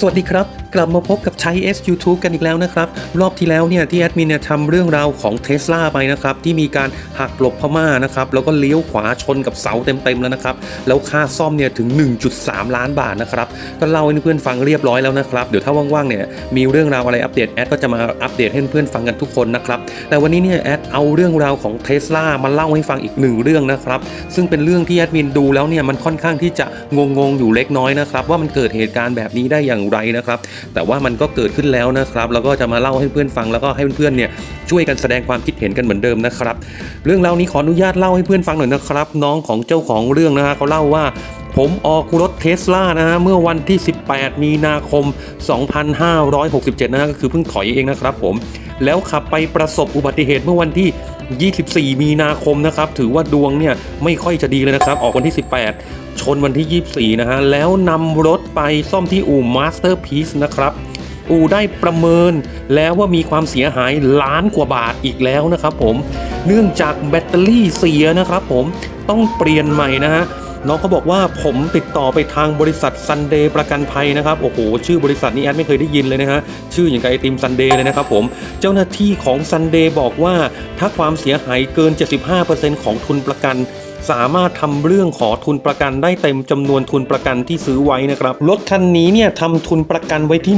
สวัสดีครับ กลับมาพบกับชัย S YouTube กันอีกแล้วนะครับ รอบที่แล้วเนี่ยที่แอดมินเนี่ยทำเรื่องราวของเท s l a ไปนะครับ ที่มีการหักหลบพม่านะครับ แล้วก็เลี้ยวขวาชนกับเสาเต็มๆแล้วนะครับ แล้วค่าซ่อมเนี่ยถึง 1.3 ล้านบาทนะครับ ก็เล่าให้เพื่อนฟังเรียบร้อยแล้วนะครับ เดี๋ยวถ้าว่างๆเนี่ยมีเรื่องราวอะไรอัปเดตแอดก็จะมาอัปเดตให้เพื่อนฟังกันทุกคนนะครับแต่วันนี้เนี่ยแอดเอาเรื่องราวของเท s l a มาเล่าให้ฟังอีกหนึ่งเรื่องนะครับซึ่งเป็นเรื่องที่แอดมินดูแล้วเนี่ยมันค่อนข้างที่จะงงๆอยู่เล็กน้อยนะครับว่ามันเกิดเหตุการณ์แบบนี้ได้อย่างไรนะครับแต่ว่ามันก็เกิดขึ้นแล้วนะครับแล้วก็จะมาเล่าให้เพื่อนฟังแล้วก็ให้เพื่อนๆเนี่ยช่วยกันแสดงความคิดเห็นกันเหมือนเดิมนะครับ เรื่องราวนี้ขออนุญาตเล่าให้เพื่อนฟังหน่อยนะครับ น้องของเจ้าของเรื่องนะฮะเขาเล่าว่าผมออกรถเทสลานะฮะเมื่อวันที่ 18 มีนาคม 2567 นะฮะก็คือเพิ่งถอยเองนะครับผม แล้วขับไปประสบอุบัติเหตุเมื่อวันที่ 24 มีนาคมนะครับ ถือว่าดวงเนี่ยไม่ค่อยจะดีเลยนะครับ ออกวันที่ 18 ชนวันที่ 24 นะฮะ แล้วนำรถไปซ่อมที่อู่ Masterpiece นะครับ อู่ได้ประเมินแล้วว่ามีความเสียหายล้านกว่าบาทอีกแล้วนะครับผม เนื่องจากแบตเตอรี่เสียนะครับผม ต้องเปลี่ยนใหม่นะฮะน้องเขาบอกว่าผมติดต่อไปทางบริษัทซันเดย์ประกันภัยนะครับ โอ้โห ชื่อบริษัทนี้แอดไม่เคยได้ยินเลยนะฮะ ชื่ออย่างกับไอติมซันเดย์เลยนะครับผม เจ้าหน้าที่ของซันเดย์บอกว่าถ้าความเสียหายเกิน 75%ของทุนประกัน สามารถทำเรื่องขอทุนประกันได้เต็มจำนวนทุนประกันที่ซื้อไว้นะครับ รถคันนี้เนี่ยทำทุนประกันไว้ที่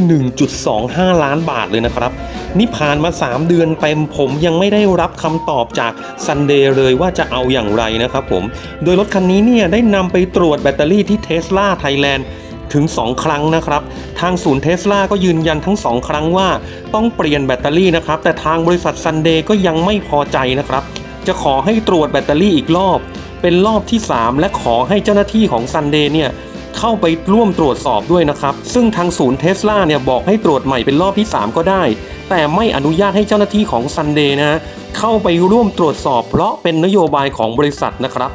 1.25 ล้านบาทเลยนะครับ นี่ผ่านมา 3 เดือนเต็มผมยังไม่ได้รับคำตอบจากซันเดย์เลยว่าจะเอาอย่างไรนะครับผม โดยรถคันนี้เนี่ยได้นำไปตรวจแบตเตอรี่ที่เทสลาไทยแลนด์ถึง 2 ครั้งนะครับ ทางศูนย์เทสลาก็ยืนยันทั้ง 2 ครั้งว่า ต้องเปลี่ยนแบตเตอรี่นะครับ แต่ทางบริษัทซันเดย์ก็ยังไม่พอใจนะครับ จะขอให้ตรวจแบตเตอรี่อีกรอบ เป็นรอบที่ 3 และขอให้เจ้าหน้าที่ของซันเดย์เนี่ยเข้าไปร่วมตรวจสอบด้วยนะครับ ซึ่งทางศูนย์เทสลาเนี่ยบอกให้ตรวจใหม่เป็นรอบที่ 3 ก็ได้ แต่ไม่อนุญาตให้เจ้าหน้าที่ของซันเดย์นะเข้าไปร่วมตรวจสอบ เพราะเป็นนโยบายของบริษัทนะครับ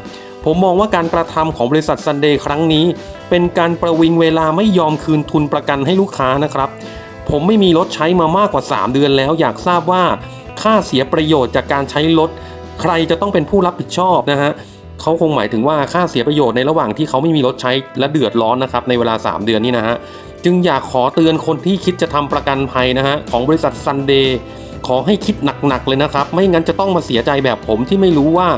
ผมมองว่าการกระทำของบริษัทซันเดย์ครั้งนี้ เป็นการประวิงเวลาไม่ยอมคืนทุนประกันให้ลูกค้านะครับ ผมไม่มีรถใช้มามากกว่า 3 เดือนแล้ว อยากทราบว่าค่าเสียประโยชน์จากการใช้รถใครจะต้องเป็นผู้รับผิดชอบนะฮะ เขาคงหมายถึงว่าค่าเสียประโยชน์ในระหว่างที่เขาไม่มีรถใช้และเดือดร้อนนะครับในเวลา 3 เดือนนี้นะฮะจึงอยากขอเตือนคนที่คิดจะทำประกันภัยนะฮะของบริษัทซันเดย์ขอให้คิดหนักๆเลยนะครับ ไม่งั้นจะต้องมาเสียใจแบบผมที่ไม่รู้ว่า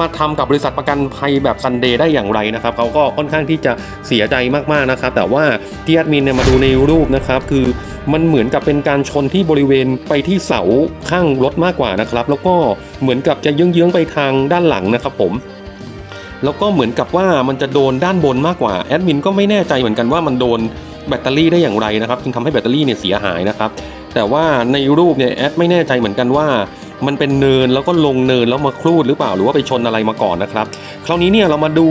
มาทำกับบริษัทประกันภัยแบบซันเดย์ได้อย่างไรนะครับเขาก็ค่อนข้างที่จะเสียใจมากๆนะครับ แต่ว่าที่แอดมินเนี่ยมาดูในรูปนะครับคือมันเหมือนกับเป็นการชนที่บริเวณไปที่เสาข้างรถมากกว่านะครับ แล้วก็เหมือนกับจะเยื้องๆไปทางด้านหลังนะครับผม แล้วก็เหมือนกับว่ามันจะโดนด้านบนมากกว่าแอดมินก็ไม่แน่ใจเหมือนกันว่ามันโดนแบตเตอรี่ได้อย่างไรนะครับจึงทำให้แบตเตอรี่เนี่ยเสียหายนะครับแต่ว่าในรูปเนี่ยแอดไม่แน่ใจเหมือนกันว่า มันเป็นเนินแล้วก็ลงเนินแล้วมาครูดหรือเปล่าหรือว่าไปชนอะไรมาก่อนนะครับ คราวนี้เนี่ยเรามาดู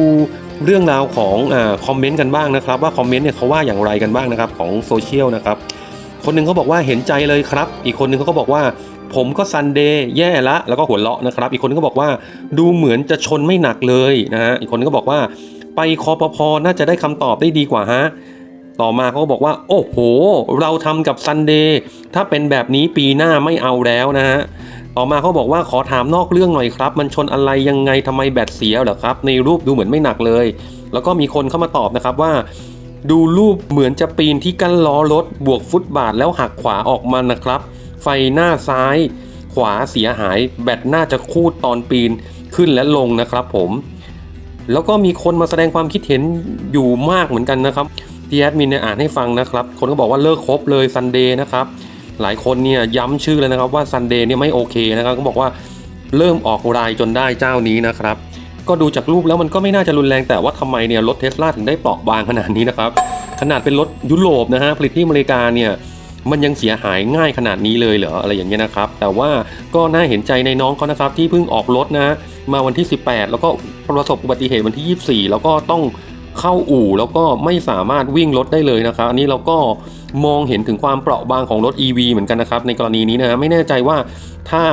เรื่องราวของอาคอมเมนต์กันบ้างนะครับว่าคอมเมนต์เนี่ยเขาว่าอย่างไรกันบ้างนะครับของโซเชียลนะครับคนหนึ่งเขาบอกว่าเห็นใจเลยครับ อีกคนหนึ่งเขาก็บอกว่า ผมก็ซันเดย์แย่ละแล้วก็หัวเราะนะครับ อีกคนก็บอกว่าดูเหมือนจะชนไม่หนักเลยนะฮะอีกคนก็บอกว่า ไปคอปพอน่าจะได้คำตอบได้ดีกว่าฮะต่อมาเขาก็บอกว่า โอ้โห เราทำกับซันเดย์ถ้าเป็นแบบนี้ปีหน้าไม่เอาแล้วนะฮะต่อมาเขาบอกว่าขอถามนอกเรื่องหน่อยครับ มันชนอะไรยังไงทำไมแบตเสียเหรอครับ ในรูปดูเหมือนไม่หนักเลย แล้วก็มีคนเข้ามาตอบนะครับว่า ดูรูปเหมือนจะปีนที่กั้นล้อรถบวกฟุตบาทแล้วหักขวาออกมานะครับ ไฟหน้าซ้ายขวาเสียหาย แบตน่าจะคูดตอนปีนขึ้นและลงนะครับผมแล้วก็มีคนมาแสดงความคิดเห็นอยู่มากเหมือนกันนะครับที่แอดมินเนี่ยอ่านให้ฟังนะครับ คนก็บอกว่าเลิกครบเลยซันเดย์นะครับ หลายคนเนี่ยย้ำชื่อเลยนะครับว่าซันเดย์เนี่ยไม่โอเคนะครับ ก็บอกว่าเริ่มออกรายจนได้เจ้านี้นะครับ ก็ดูจากรูปแล้วมันก็ไม่น่าจะรุนแรงแต่ว่าทำไมเนี่ยรถเทสลาถึงได้เปราะบางขนาดนี้นะครับ ขนาดเป็นรถยุโรปนะฮะผลิตที่อเมริกาเนี่ย มันยังเสียหายง่ายขนาดนี้เลยเหรออะไรอย่างเงี้ยนะครับ แต่ว่าก็น่าเห็นใจในน้องเขานะครับที่เพิ่งออกรถนะมาวันที่ 18 แล้วก็ประสบอุบัติเหตุวันที่ 24 แล้วก็ต้อง เข้าอู่แล้วก็ไม่สามารถวิ่งรถได้เลยนะครับอันนี้เราก็มองเห็นถึงความเปราะบางของรถ EV เหมือนกันนะครับในกรณีนี้นะฮะไม่แน่ใจว่าถ้า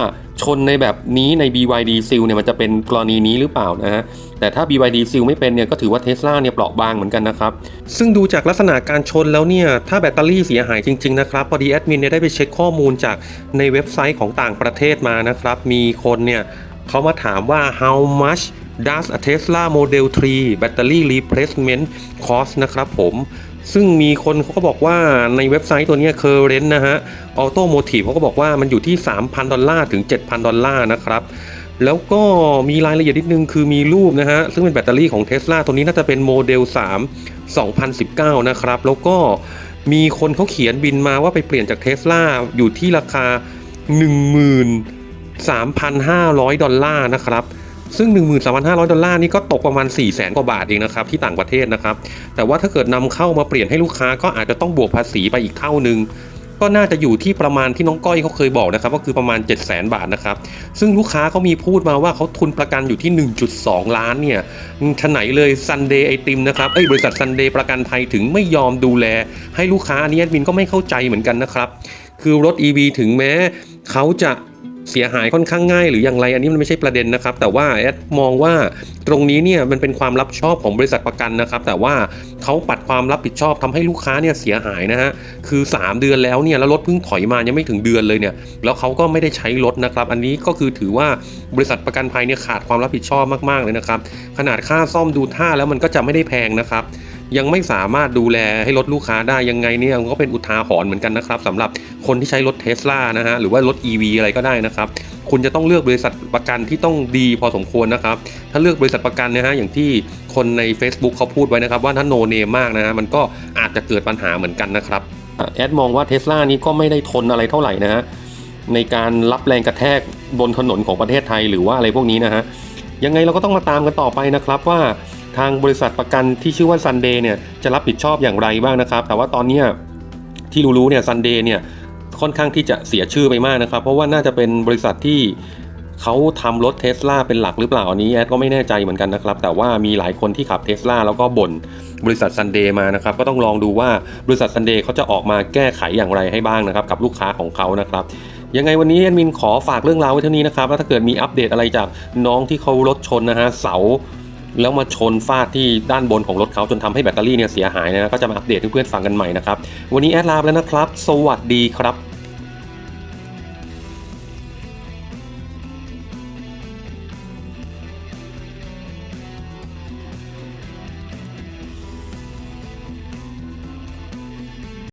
ชนในแบบนี้ใน BYD Seal เนี่ยมันจะเป็นกรณีนี้หรือเปล่านะฮะแต่ถ้า BYD Seal ไม่เป็นเนี่ยก็ถือว่า Tesla เนี่ยเปราะบางเหมือนกันนะครับ ซึ่งดูจากลักษณะการชนแล้วเนี่ย ถ้าแบตเตอรี่เสียหายจริง ๆ นะครับพอดีแอดมินเนี่ยได้ไปเช็คข้อมูลจากในเว็บไซต์ของต่างประเทศมานะครับ มีคนเนี่ยเขามาถามว่า how much does a Tesla Model 3 battery replacement cost นะครับผมซึ่งมีคนเขาก็บอกว่าในเว็บไซต์ตัวนี้เคอร์เรนต์นะฮะออโตโมทีฟเขาก็บอกว่ามันอยู่ที่ 3,000 ดอลลาร์ถึง 7,000 ดอลลาร์นะครับ แล้วก็มีรายละเอียดนิดนึงคือมีรูปนะฮะ ซึ่งเป็นแบตเตอรี่ของ Tesla ตัวนี้น่าจะเป็นโมเดล 3 2019 นะครับ แล้วก็มีคนเขาเขียนบินมาว่าไปเปลี่ยนจาก Tesla อยู่ที่ราคา 13,500 ดอลลาร์นะครับ ซึ่ง 13,500 ดอลลาร์นี่ก็ตกประมาณ 4 0 0แสนกว่าบาทเองนะครับที่ต่างประเทศนะครับ แต่ว่าถ้าเกิดนำเข้ามาเปลี่ยนให้ลูกค้าก็อาจจะต้องบวกภาษีไปอีกเท่านึง ก็น่าจะอยู่ที่ประมาณที่น้องก้อยเขาเคยบอกนะครับก็คือประมาณ 7 0 0 0 0 0บาทนะครับ ซึ่งลูกค้าเขามีพูดมาว่าเขาทุนประกันอยู่ที่ 1.2 ล้านเนี่ยฉะไหนเลยซันเดย์ไอติมนะครับเอ้ยบริษัทซันเดย์ประกันภัยถึงไม่ยอมดูแล ให้ลูกค้าอันนี้แอดมินก็ไม่เข้าใจเหมือนกันนะครับคือรถ EV ถึงแม้เขาจะ เสียหายค่อนข้างง่ายหรืออย่างไรอันนี้มันไม่ใช่ประเด็นนะครับ แต่ว่าแอดมองว่าตรงนี้เนี่ยมันเป็นความรับผิดชอบของบริษัทประกันนะครับ แต่ว่าเขาปัดความรับผิดชอบทำให้ลูกค้าเนี่ยเสียหายนะฮะคือ 3 เดือนแล้วเนี่ยแล้วรถเพิ่งถอยมายังไม่ถึงเดือนเลยเนี่ยแล้วเขาก็ไม่ได้ใช้รถนะครับ อันนี้ก็คือถือว่าบริษัทประกันภัยเนี่ยขาดความรับผิดชอบมากๆเลยนะครับขนาดค่าซ่อมดูท่าแล้วมันก็จะไม่ได้แพงนะครับ ยังไม่สามารถดูแลให้รถลูกค้าได้ยังไงเนี่ยมันก็เป็นอุทาหรณ์เหมือนกันนะครับสำหรับคนที่ใช้รถเทสลานะฮะหรือว่ารถ EV อะไรก็ได้นะครับคุณจะต้องเลือกบริษัทประกันที่ต้องดีพอสมควรนะครับ ถ้าเลือกบริษัทประกันนะฮะอย่างที่คนใน Facebook เขาพูดไว้นะครับ ว่าถ้าโนเนมมากนะฮะมันก็อาจจะเกิดปัญหาเหมือนกันนะครับแอดมองว่าเทสลานี้ก็ไม่ได้ทนอะไรเท่าไหร่นะฮะในการรับแรงกระแทกบนถนนของประเทศไทยหรือว่าอะไรพวกนี้นะฮะยังไงเราก็ต้องมาตามกันต่อไปนะครับว่า ทางบริษัทประกันที่ชื่อว่า Sunday เนี่ยจะรับผิดชอบอย่างไรบ้างนะครับ แต่ว่าตอนนี้ที่รู้ๆเนี่ย Sunday เนี่ยค่อนข้างที่จะเสียชื่อไปมากนะครับ เพราะว่าน่าจะเป็นบริษัทที่เขาทำรถเทสลาเป็นหลักหรือเปล่าอันนี้แอดก็ไม่แน่ใจเหมือนกันนะครับ แต่ว่ามีหลายคนที่ขับเทสลาแล้วก็บ่นบริษัท Sunday มานะครับ ก็ต้องลองดูว่าบริษัท Sunday เขาจะออกมาแก้ไขอย่างไรให้บ้างนะครับ กับลูกค้าของเขานะครับยังไงวันนี้แอดมินขอฝากเรื่องราวไว้เท่านี้นะครับแล้วถ้าเกิดมีอัปเดตอะไรจากน้องที่เขารถชนนะฮะเสา แล้วมาชนฟาดที่ด้านบนของรถเขาจนทำให้แบตเตอรี่เนี่ยเสียหายนะก็จะมาอัปเดตให้เพื่อนๆฟังกันใหม่นะครับ วันนี้แอดลาไปแล้วนะครับ สวัสดีครับ